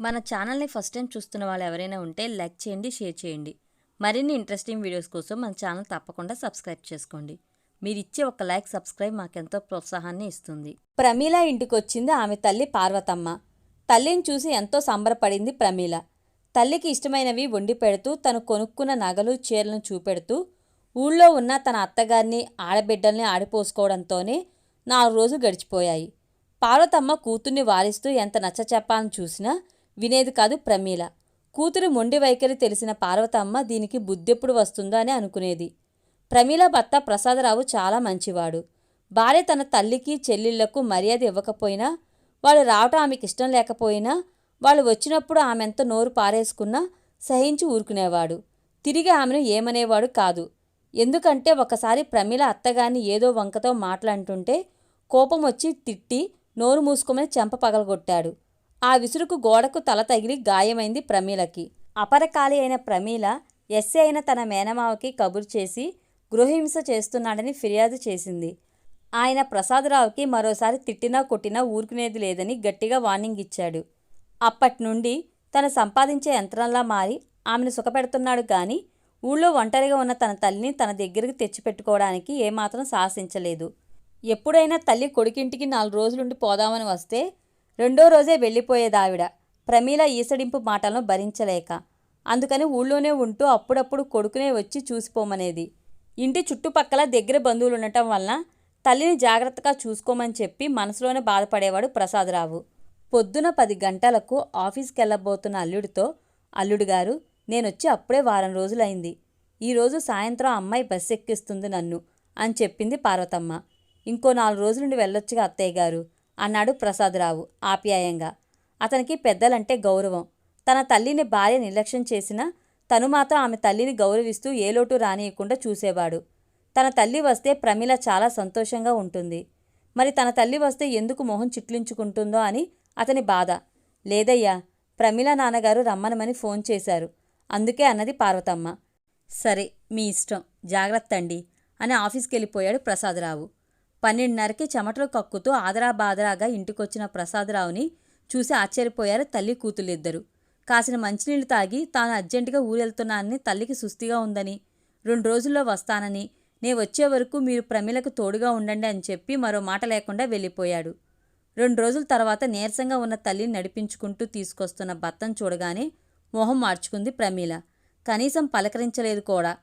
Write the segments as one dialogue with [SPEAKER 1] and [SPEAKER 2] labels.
[SPEAKER 1] మన ఛానల్ని first time చూస్తున్న వాళ్ళు ఎవరైనా ఉంటే లైక్ చేయండి షేర్ చేయండి. మరిన్ని ఇంట్రెస్టింగ్ వీడియోస్ కోసం మన ఛానల్ తప్పకుండా సబ్స్క్రైబ్ చేసుకోండి. మీరు ఇచ్చే ఒక లైక్ సబ్స్క్రైబ్ మాకెంతో ప్రోత్సాహాన్ని ఇస్తుంది.
[SPEAKER 2] ప్రమీల ఇంటికొచ్చింది ఆమె తల్లి పార్వతమ్మ. తల్లిని చూసి ఎంతో సంబరపడింది ప్రమీల. తల్లికి ఇష్టమైనవి వండి పెడుతూ తను కొనుక్కున్న నగలు చీరలను చూపెడుతూ ఊళ్ళో ఉన్న తన అత్తగారిని ఆడబిడ్డల్ని ఆడిపోసుకోవడంతోనే నాలుగు రోజులు గడిచిపోయాయి. పార్వతమ్మ కూతుర్ని వారిస్తూ ఎంత నచ్చ చెప్పాలని చూసినా వినేది కాదు ప్రమీల. కూతురు మొండి వైఖరి తెలిసిన పార్వతమ్మ దీనికి బుద్ధెప్పుడు వస్తుందో అని అనుకునేది. ప్రమీల భర్త ప్రసాదరావు చాలా మంచివాడు. భార్య తన తల్లికి చెల్లెళ్ళకు మర్యాద ఇవ్వకపోయినా వాళ్ళు రావటం ఆమెకి ఇష్టం లేకపోయినా వాళ్ళు వచ్చినప్పుడు ఆమెంత నోరు పారేసుకున్నా సహించి ఊరుకునేవాడు. తిరిగి ఆమెను ఏమనేవాడు కాదు. ఎందుకంటే ఒకసారి ప్రమీల అత్తగాని ఏదో వంకతో మాట్లాడుతుంటే కోపం వచ్చి తిట్టి నోరు మూసుకోమని చెంప పగలగొట్టాడు. ఆ విసురుకు గోడకు తల తగిలి గాయమైంది ప్రమీలకి. అపరకాలి అయిన ప్రమీల ఎస్సీ అయిన తన మేనమావకి కబురు చేసి గృహహింస చేస్తున్నాడని ఫిర్యాదు చేసింది. ఆయన ప్రసాదరావుకి మరోసారి తిట్టినా కొట్టినా ఊరుకునేది లేదని గట్టిగా వార్నింగ్ ఇచ్చాడు. అప్పటి నుండి తను సంపాదించే యంత్రంలా మారి ఆమెను సుఖపెడుతున్నాడు కానీ ఊళ్ళో ఒంటరిగా ఉన్న తన తల్లిని తన దగ్గరికి తెచ్చిపెట్టుకోవడానికి ఏమాత్రం సాహసించలేదు. ఎప్పుడైనా తల్లి కొడుకింటికి నాలుగు రోజులుండి పోదామని వస్తే రెండో రోజే వెళ్ళిపోయేదావిడ. ప్రమీల ఈసడింపు మాటలను భరించలేక. అందుకని ఊళ్ళోనే ఉంటూ అప్పుడప్పుడు కొడుకునే వచ్చి చూసిపోమనేది. ఇంటి చుట్టుపక్కల దగ్గర బంధువులు ఉండటం వలన తల్లిని జాగ్రత్తగా చూసుకోమని చెప్పి మనసులోనే బాధపడేవాడు ప్రసాదరావు. పొద్దున పది గంటలకు ఆఫీస్కి వెళ్ళబోతున్న అల్లుడితో అల్లుడు గారు నేనొచ్చి అప్పుడే వారం రోజులైంది. ఈరోజు సాయంత్రం అమ్మాయి బస్సు ఎక్కిస్తుంది నన్ను అని చెప్పింది పార్వతమ్మ. ఇంకో నాలుగు రోజుల నుండి వెళ్ళొచ్చుగా అత్తయ్య గారు. అన్నాడు ప్రసాదరావు ఆప్యాయంగా. అతనికి పెద్దలంటే గౌరవం. తన తల్లిని భార్య నిర్లక్ష్యం చేసినా తను మాత్రం ఆమె తల్లిని గౌరవిస్తూ ఏ లోటు రానియకుండా చూసేవాడు. తన తల్లి వస్తే ప్రమిళ చాలా సంతోషంగా ఉంటుంది. మరి తన తల్లి వస్తే ఎందుకు మొహం చిట్లించుకుంటుందో అని అతని బాధ. లేదయ్యా ప్రమిళ నాన్నగారు రమ్మనమని ఫోన్ చేశారు. అందుకే అన్నది పార్వతమ్మ. సరే మీ ఇష్టం. జాగ్రత్త అండి అని ఆఫీస్కి వెళ్ళిపోయాడు ప్రసాదరావు. పన్నెండున్నరకి చెమటలు కక్కుతూ ఆదరా బాదరాగా ఇంటికొచ్చిన ప్రసాదరావుని చూసి ఆశ్చర్యపోయారు తల్లి కూతుళ్ళిద్దరు. కాసిన మంచినీళ్ళు తాగి తాను అర్జెంటుగా ఊరెళ్తున్నానని తల్లికి సుస్థిగా ఉందని రెండు రోజుల్లో వస్తానని నే వచ్చే వరకు మీరు ప్రమిలకు తోడుగా ఉండండి అని చెప్పి మరో మాట లేకుండా వెళ్ళిపోయాడు. రెండు రోజుల తర్వాత నీరసంగా ఉన్న తల్లిని నడిపించుకుంటూ తీసుకొస్తున్న భర్తను చూడగానే మొహం మార్చుకుంది ప్రమీల. కనీసం పలకరించలేదు కూడా.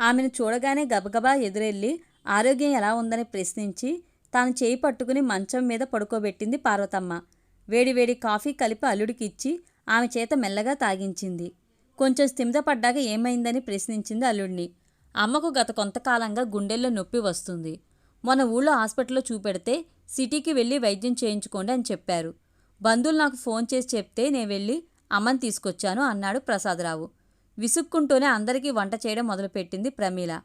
[SPEAKER 2] ఆమెను చూడగానే గబగబా ఎదురెళ్ళి ఆరోగ్యం ఎలా ఉందని ప్రశ్నించి తాను చేయి పట్టుకుని మంచం మీద పడుకోబెట్టింది పార్వతమ్మ. వేడివేడి కాఫీ కలిపి అల్లుడికి ఇచ్చి ఆమె చేత మెల్లగా తాగించింది. కొంచెం స్థిమితపడ్డాక ఏమైందని ప్రశ్నించింది అల్లుడిని. అమ్మకు గత కొంతకాలంగా గుండెల్లో నొప్పి వస్తుంది. మొన్న ఊళ్ళో హాస్పిటల్లో చూపెడితే సిటీకి వెళ్ళి వైద్యం చేయించుకోండి అని చెప్పారు. బంధువులు నాకు ఫోన్ చేసి చెప్తే నేను వెళ్ళి అమ్మని తీసుకొచ్చాను అన్నాడు ప్రసాదరావు. విసుక్కుంటూనే అందరికీ వంట చేయడం మొదలుపెట్టింది ప్రమీల.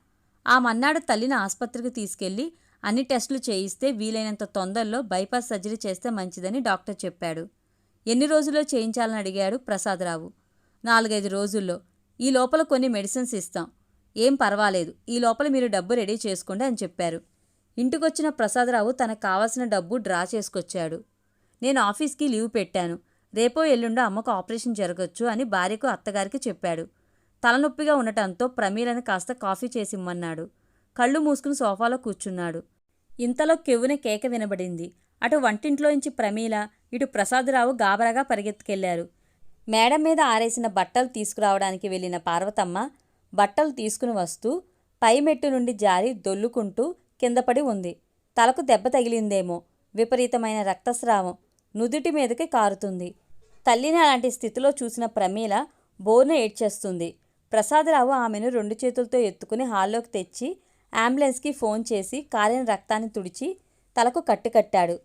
[SPEAKER 2] ఆ మన్నాడు తల్లిని ఆసుపత్రికి తీసుకెళ్ళి అన్ని టెస్టులు చేయిస్తే వీలైనంత తొందరలో బైపాస్ సర్జరీ చేస్తే మంచిదని డాక్టర్ చెప్పాడు. ఎన్ని రోజుల్లో చేయించాలని అడిగాడు ప్రసాదరావు. నాలుగైదు రోజుల్లో. ఈ లోపల కొన్ని మెడిసిన్స్ ఇస్తాం. ఏం పర్వాలేదు. ఈ లోపల మీరు డబ్బు రెడీ చేసుకోండి అని చెప్పారు. ఇంటికొచ్చిన ప్రసాదరావు తనకు కావాల్సిన డబ్బు డ్రా చేసుకొచ్చాడు. నేను ఆఫీస్కి లీవ్ పెట్టాను. రేపో ఎల్లుండో అమ్మకు ఆపరేషన్ జరగచ్చు అని భార్యకు అత్తగారికి చెప్పాడు. తలనొప్పిగా ఉండటంతో ప్రమీలను కాస్త కాఫీ చేసిమ్మన్నాడు. కళ్ళు మూసుకుని సోఫాలో కూర్చున్నాడు. ఇంతలో కెవ్వున కేక వినబడింది. అటు వంటింట్లోంచి ప్రమీల ఇటు ప్రసాదరావు గాబరాగా పరిగెత్తుకెళ్ళారు. మేడ మీద ఆరేసిన బట్టలు తీసుకురావడానికి వెళ్ళిన పార్వతమ్మ బట్టలు తీసుకుని వస్తూ పై మెట్టు నుండి జారి దొల్లుకుంటూ కిందపడి ఉంది. తలకు దెబ్బ తగిలిందేమో. విపరీతమైన రక్తస్రావం నుదుటి మీదకి కారుతుంది. తల్లిని అలాంటి స్థితిలో చూసిన ప్రమీల బోర్న ఏడ్చేస్తుంది. ప్రసాదరావు ఆమెను రెండు చేతులతో ఎత్తుకుని హాల్లోకి తెచ్చి అంబులెన్స్కి ఫోన్ చేసి కాలిన రక్తాన్ని తుడిచి తలకు కట్టుకట్టాడు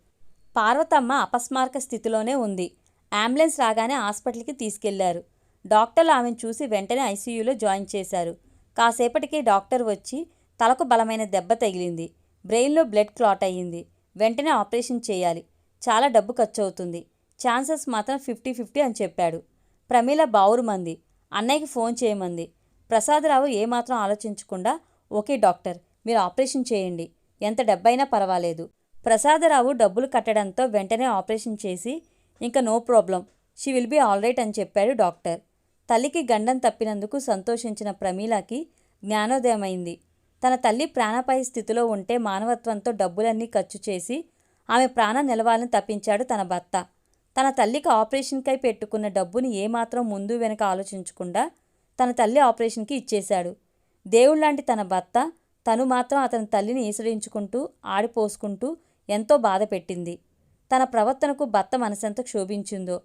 [SPEAKER 2] పార్వతమ్మ అపస్మారక స్థితిలోనే ఉంది. అంబులెన్స్ రాగానే హాస్పిటల్కి తీసుకెళ్ళారు. డాక్టర్లు ఆమెను చూసి వెంటనే ఐసీయూలో జాయిన్ చేశారు. కాసేపటికి డాక్టర్ వచ్చి తలకు బలమైన దెబ్బ తగిలింది. బ్రెయిన్లో బ్లడ్ క్లాట్ అయ్యింది. వెంటనే ఆపరేషన్ చేయాలి. చాలా డబ్బు ఖర్చు అవుతుంది ఛాన్సెస్ మాత్రం ఫిఫ్టీ ఫిఫ్టీ అని చెప్పాడు. ప్రమీల బావురుమంది. అన్నయ్యకి ఫోన్ చేయమంది. ప్రసాదరావు ఏమాత్రం ఆలోచించకుండా ఓకే డాక్టర్ మీరు ఆపరేషన్ చేయండి. ఎంత డబ్బైనా పర్వాలేదు. ప్రసాదరావు డబ్బులు కట్టడంతో వెంటనే ఆపరేషన్ చేసి ఇంకా no problem she will be alright అని చెప్పాడు డాక్టర్. తల్లికి గండం తప్పినందుకు సంతోషించిన ప్రమీలాకి జ్ఞానోదయమైంది. తన తల్లి ప్రాణాపాయ స్థితిలో ఉంటే మానవత్వంతో డబ్బులన్నీ ఖర్చు చేసి ఆమె ప్రాణం నిలవాలని తప్పించాడు తన భర్త. తన తల్లికి ఆపరేషన్కై పెట్టుకున్న డబ్బుని ఏమాత్రం ముందు వెనక ఆలోచించకుండా తన తల్లి ఆపరేషన్కి ఇచ్చేశాడు. దేవుళ్ళాంటి తన భర్త తను మాత్రం అతని తల్లిని ఈసడించుకుంటూ ఆడిపోసుకుంటూ ఎంతో బాధ పెట్టింది. తన ప్రవర్తనకు భర్త మనసెంత క్షోభించిందో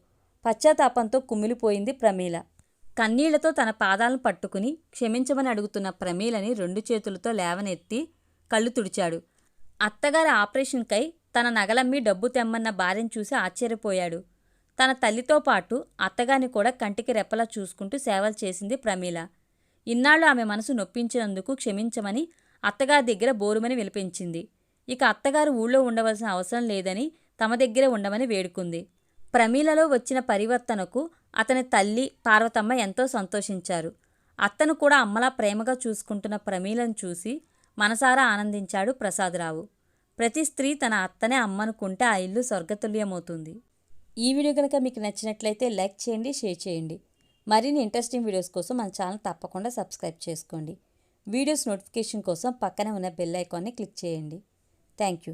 [SPEAKER 2] పశ్చాత్తాపంతో కుమిలిపోయింది ప్రమీల. కన్నీళ్ళతో తన పాదాలను పట్టుకుని క్షమించమని అడుగుతున్న ప్రమీలని రెండు చేతులతో లేవనెత్తి కళ్ళు తుడిచాడు. అత్తగారి ఆపరేషన్కై తన నగలమ్మి డబ్బు తెమ్మన్న భార్యను చూసి ఆశ్చర్యపోయాడు. తన తల్లితో పాటు అత్తగాని కూడా కంటికి రెప్పలా చూసుకుంటూ సేవలు చేసింది ప్రమీల. ఇన్నాళ్ళు ఆమె మనసు నొప్పించినందుకు క్షమించమని అత్తగారి దగ్గర బోరుమని విలిపించింది ఇక అత్తగారు ఊళ్ళో ఉండవలసిన అవసరం లేదని తమ దగ్గరే ఉండమని వేడుకుంది. ప్రమీలలో వచ్చిన పరివర్తనకు అతని తల్లి పార్వతమ్మ ఎంతో సంతోషించారు. అత్తను కూడా అమ్మలా ప్రేమగా చూసుకుంటున్న ప్రమీలను చూసి మనసారా ఆనందించాడు ప్రసాదరావు. ప్రతి స్త్రీ తన అత్తనే అమ్మనుకుంటే ఆ ఇల్లు స్వర్గతుల్యమవుతుంది. ఈ వీడియో కనుక మీకు నచ్చినట్లయితే లైక్ చేయండి షేర్ చేయండి. మరిన్ని ఇంట్రెస్టింగ్ వీడియోస్ కోసం మన ఛానల్ తప్పకుండా సబ్స్క్రైబ్ చేసుకోండి. వీడియోస్ నోటిఫికేషన్ కోసం పక్కనే ఉన్న బెల్ ఐకాన్ని క్లిక్ చేయండి. Thank you.